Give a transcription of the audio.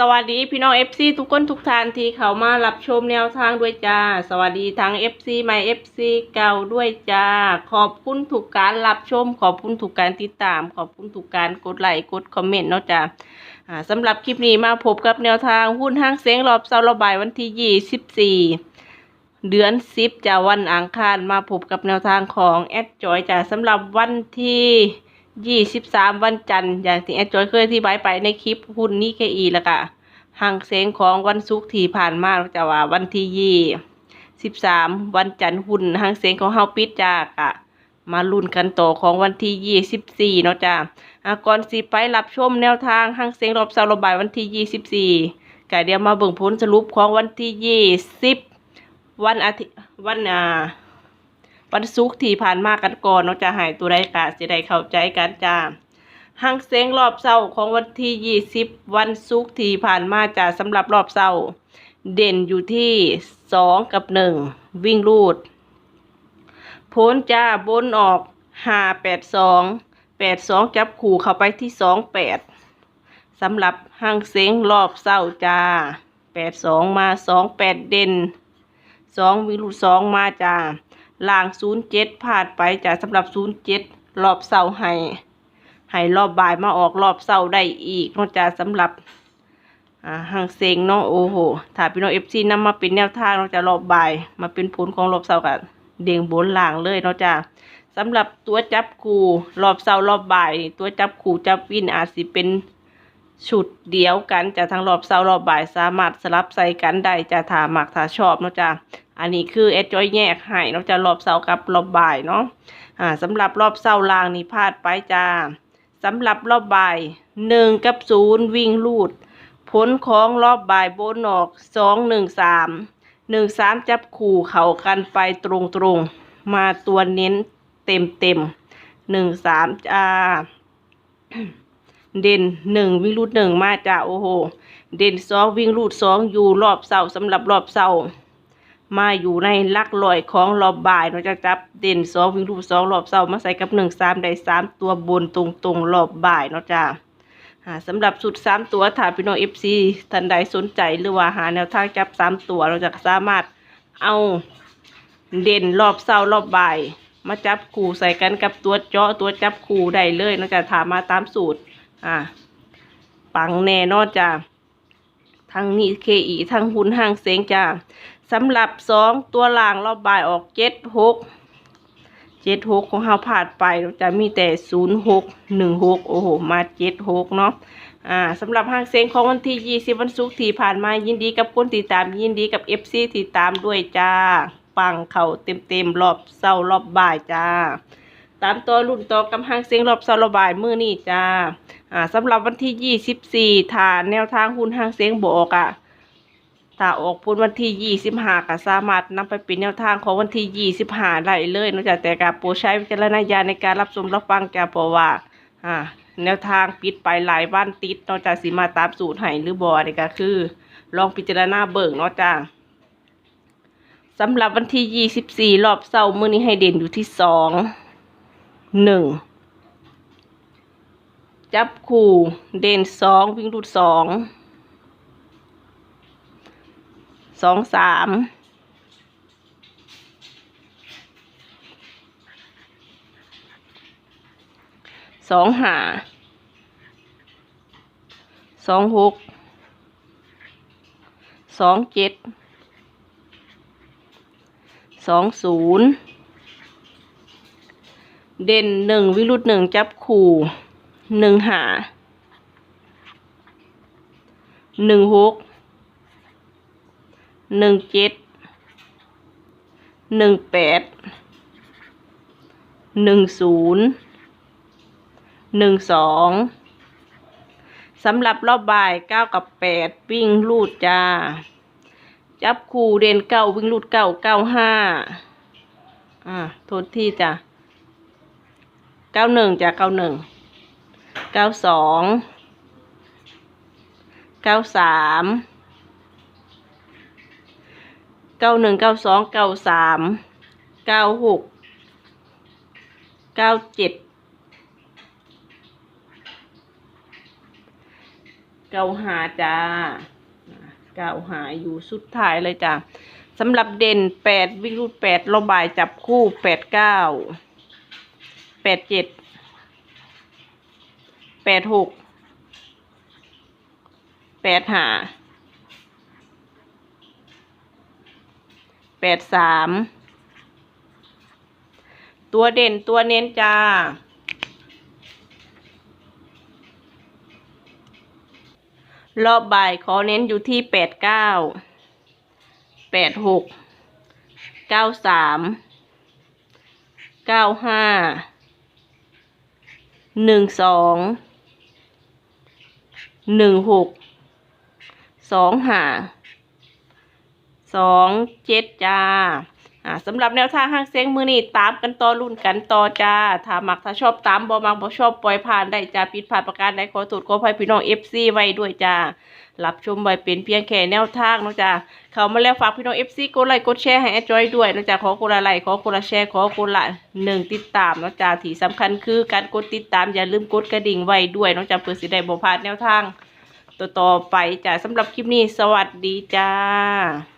สวัสดีพี่น้อง FC ทุกคนทุกท่านที่เขามารับชมแนวทางด้วยจ้า สวัสดีทั้ง FC ใหม่ FC เก่าด้วยจ้า ขอบคุณทุกการรับชม ขอบคุณทุกการติดตาม ขอบคุณทุกการกดไลค์กดคอมเมนต์เนาะจ้าสำหรับคลิปนี้มาพบกับแนวทางหุ้นห้างเสียงรอบเสาร์ระบายวันที่ 24 เดือน 10จ้าวันอังคารมาพบกับแนวทางของแอดจอยจ้าสำหรับวันที่ ยี่สิบสามวันจันทร์อย่างที่แอดจอยเคยอธิบายไปในคลิปหุ้นนี่เคอีแล้วก็ห่างเสียงของวันศุกร์ที่ผ่านมาจะว่าวันที่ยี่สิบสามวันจันทร์หุ้นห่างเสียงของเฮาปิดจ้ากะมาลุ้นกันต่อของวันที่ยี่สิบสี่เนาะจ้าอะก่อนสิไปรับชมแนวทางห่างเสียงรอบเสาร์ระบายวันที่ยี่สิบสี่กะเดี๋ยวมาเบิ่งผลสรุปของวันที่ยี่สิบวันอาทิตย์วันอ่า วันศุกร์ที่ผ่านมากันก่อนเนาะจะหายตัวใดกะสิได้เข้าใจกันจ้าหังเสียงรอบเศร้าของวันที่ยี่สิบวันศุกร์ที่ผ่านมาจ้าสำหรับรอบเศร้า เด่นอยู่ที่สองกับหนึ่งวิ่งรูดพ้นจ้าบนออกห้าแปดสองแปดสองจับขู่เข้าไปที่สองแปดสำหรับหังเสียงรอบเศร้าจ้าแปดสองมาสองแปดเด่นสองวิ่งรูดสองมาจ้า ล่างศูนย์เจ็ดพลาดไปจากสำหรับศูนย์เจ็ดรอบเสาให้ให้รอบบ่ายมาออกรอบเสาได้อีกนอกจากสำหรับอ่างเซงเนาะโอ้โหถ้าพี่น้องเอฟซีนำมาเป็นแนวทางนอกจากรอบบ่ายมาเป็นผลของรอบเสากับเด้งบนล่างเลยเนาะจ้าสำหรับตัวจับคู่รอบเสารอบบ่าย ตัวจับคู่จับวินอาจสิเป็นชุดเดียวกันจากทั้งรอบเสาร์รอบบ่ายสามารถสลับใส่กันได้จะถามักถ้าชอบเนาะจ้า อันนี้คือเอดจอยแยกให้เนาะจะรอบเสาร์กับรอบบ่ายเนาะอ่าสำหรับรอบเสาร์ล่างนี่พลาดไปจ้าสำหรับรอบบ่ายหนึ่งกับศูนย์วิ่งลูด ผลของรอบบ่ายบนออกสองหนึ่งสามหนึ่งสามจับขู่เขากันไปตรงตรงมาตัวเน้นเต็มเต็มหนึ่งสามจ้าเด่นหนึ่งวิ่งรูดหนึ่งมาจ้าโอ้โห เด่นสองวิ่งรูดสองอยู่รอบเสารสำหรับรอบเสาร มาอยู่ในลักลอยของรอบบ่ายเราจะจับเด่นสองวิ่งรูปสองรอบเสามาใส่กับหนึ่งสามได้สามตัวบนตรงตรงๆรอบบ่ายเนาะจ้าสำหรับสุดสามตัวถ้าพี่น้องเอฟซีท่านใดสนใจหรือว่าหาแนวทางจับสามตัวเราจะสามารถเอาเด่นรอบเสาร์รอบบ่ายมาจับคู่ใส่กันกับตัวเจาะตัวจับคู่ได้เลยเนาะจะถามมาตามสูตร อ่า ปังแน่นอนจ้าทั้งนี้เคอีทั้งหุ้นห้างเซงจ้า สำหรับสองตัวล่างรอบบ่ายออกเจ็ดหกเจ็ดหกของเราผ่านไปจะมีแต่ศูนย์หกหนึ่งหกโอ้โหมาเจ็ดหกเนาะอ่าสำหรับห้างเซ็งของวันที่ยี่สิบวันศุกร์ที่ผ่านมายินดีกับคนติดตามยินดีกับเอฟซีติดตามด้วยจ้าปังเข่าเต็มเต็มๆรอบเศร้ารอบบ่ายจ้าตามตัวรุ่นต่อกำห้างเซ็งรอบเศร้ารอบบ่ายมือนี่จ้าอ่าสำหรับวันที่ยี่สิบสี่ฐานแนวทางหุ้นห้างเซ็งบอกอะ ถ้าออกพ้นวันที่ยี่สิบห้าก็สามารถนำไปเป็นแนวทางของวันที่ยี่สิบห้าได้เลยนอกจากแต่การโปรดใช้วิจารณญาณในการรับชมรับฟังจ้าเพราะว่าอ่า แนวทางปิดไปหลายวันติดนอกจากสิมาตามสูตรให้หรือบอนี่ก็คือ ลองพิจารณาเบิ่งเนาะจ้าสำหรับวันที่ยี่สิบสี่รอบเสาร์มื้อนี้ให้เด่นอยู่ที่สองหนึ่งจับคู่เด่นสองวิ่งรูดสอง สองสามสองห้าสองหกสองเจ็ดสองศูนย์เด่นหนึ่งวิรุธหนึ่งจับขู่หนึ่งหาหนึ่งหก หนึ่งเจ็ดหนึ่งแปดหนึ่งศูนย์หนึ่งสองสำหรับรอบบ่ายเก้ากับแปดวิ่งลูดจ้า จับคู่เด่นเก้าวิ่งลูดเก้าเก้าห้าอ่าโทษที่จ้ะเก้าหนึ่งจ้ะเก้าหนึ่งเก้าสองเก้าสาม เก้าหนึ่งเก้าสองเก้าสามเก้าหกเก้าเจ็ดเก้าหาจ้าเก้าหาอยู่สุดท้ายเลยจ้าสำหรับเด่นแปดวิรุธแปดระบายจับคู่แปดเก้าแปดเจ็ดแปดหกแปดหา แปดสามตัวเด่นตัวเน้นจ้า รอบบ่ายขอเน้นอยู่ที่แปดเก้าแปดหกเก้าสามเก้าห้าหนึ่งสองหนึ่งหกสองห้า สองเจ็ดจ้าอ่าสำหรับแนวทางห้างเซ็งมือนี่ตามกันต่อรุ่นกันต่อจ้า ถ้ามักถ้าชอบตามบ่มักบ่ชอบปล่อยผ่านได้จ้าผิดพลาดประการใดขอโทษขออภัยพี่น้อง FC ไว้ด้วยจ้ารับชมไว้เป็นเพียงแค่แนวทางนะจ้าเข้ามาแล้วฝากพี่น้อง FC กดไลค์กดแชร์ให้แอดจอยด้วยนะจ้าขอคนละไลค์ขอคนละแชร์ขอคนละหนึ่งติดตามนะจ้าที่สำคัญคือการกดติดตามอย่าลืมกดกระดิ่งไว้ด้วยนะจ้าเพื่อสิได้บ่พลาดแนวทาง ต่อๆไปจ้าสำหรับคลิปนี้สวัสดีจ้า